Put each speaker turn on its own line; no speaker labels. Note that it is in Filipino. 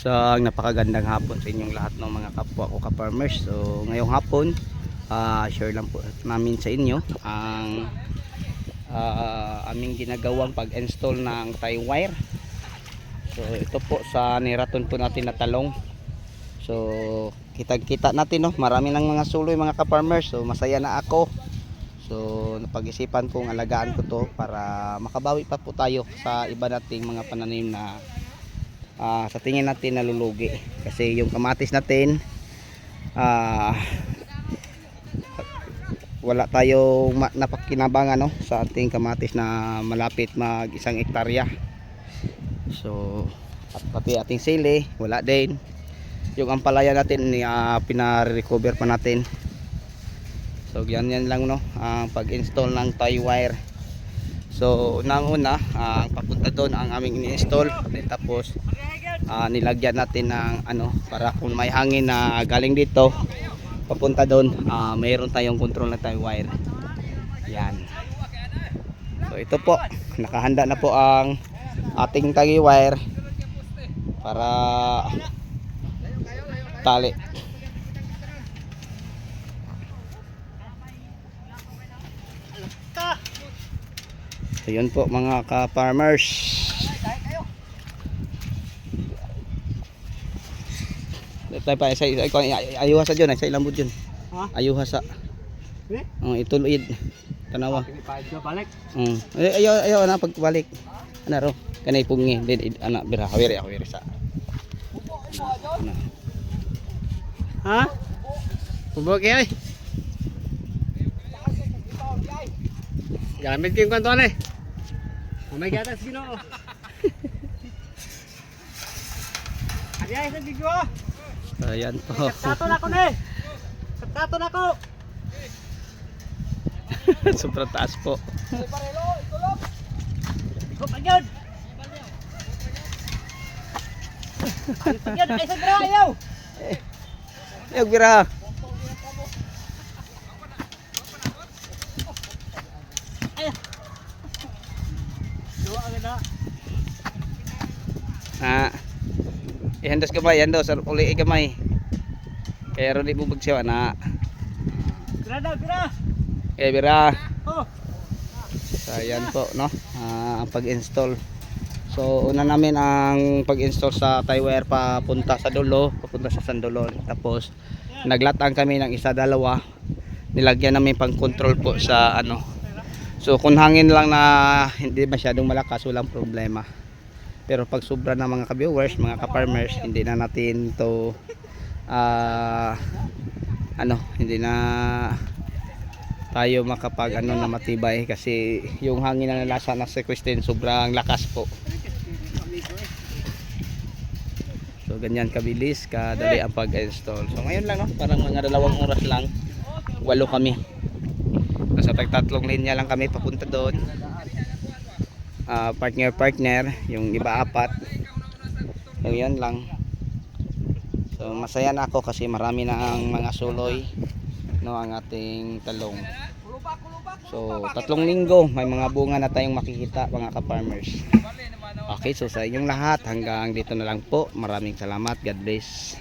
Isang napakagandang hapon sa inyong lahat ng mga kapwa ko ka-farmers. So ngayong hapon, ah, share lang po namin sa inyo ang ah, aming ginagawang pag-install ng tie wire. So ito po sa niraton po natin na talong. So kitag-kita natin no, marami ng mga suloy mga ka-farmers. So masaya na ako. So napag-isipan kong alagaan ko to para makabawi pa po tayo sa iba nating mga pananim na ah, sa tingin natin nalulugi. Kasi yung kamatis natin ah, wala tayong napakinabangan no, sa ating kamatis na malapit mag isang ektarya. So at pati ating sili wala din. Yung ampalaya natin uh, pina-recover pa natin. So yan yan lang no ang pag-install ng tie wire so unang una ah, ang papunta doon ang aming ini-install. Tapos ah, nilagyan natin ng ano para kung may hangin na galing dito papunta doon ah, mayroon tayong control na tie wire. Yan. So ito po nakahanda na po ang ating tie wire para tali so yun po mga ka-farmers tayo pa isa isa ikaw ayuha sa dyan sa ilambod dyan
Ha?
ayuha sa
Eh?
oh, ituloid tanawa
na balik.
mm. ay ayaw ayaw na pagbalik ano ro kanay pungi din ana bira hawiri hawiri sa.
Ha? Bubog ay. Gamit ko yung kantuan eh. May gatas ginoo. Ari ay sa video.
so yan po
Kaptato na ko na eh. Kaptato na ko.
sobrang taas po
Ko pagyod. Ay pagyod ay sa dra ayaw.
Ayaw bira
Duwa ka na.
Ah ihandos gamay ihandos uli gamay kaya ron di mo bagsiwa na
Dra daw dra.
kaya bira
Oh.
So ayan po no, ah, ang pag-install. So una namin ang pag-install sa tie wire papunta sa dulo, papunta sa sandulon. Tapos naglatang kami ng isa dalawa. Nilagyan namin pang control po sa ano. So kung hangin lang na hindi masyadong malakas, walang problema. Pero pag sobra na mga ka-viewers, mga ka-farmers, hindi na natin to ah, ano, hindi na tayo makapag ano na matibay. Kasi yung hangin na nalasa na Christine sobrang lakas po. So ganyan kabilis kadali ang pag-install. So ngayon lang no parang mga dalawang oras lang. Walo kami. Nasa tagtatlong linya lang kami papunta doon Ah, partner partner yung iba apat. So yan lang. So masaya na ako kasi marami na ang mga suloy no ang ating talong. So tatlong linggo may mga bunga na tayong makikita mga ka-farmers. Okay so sa inyong lahat hanggang dito na lang po. Maraming salamat. God bless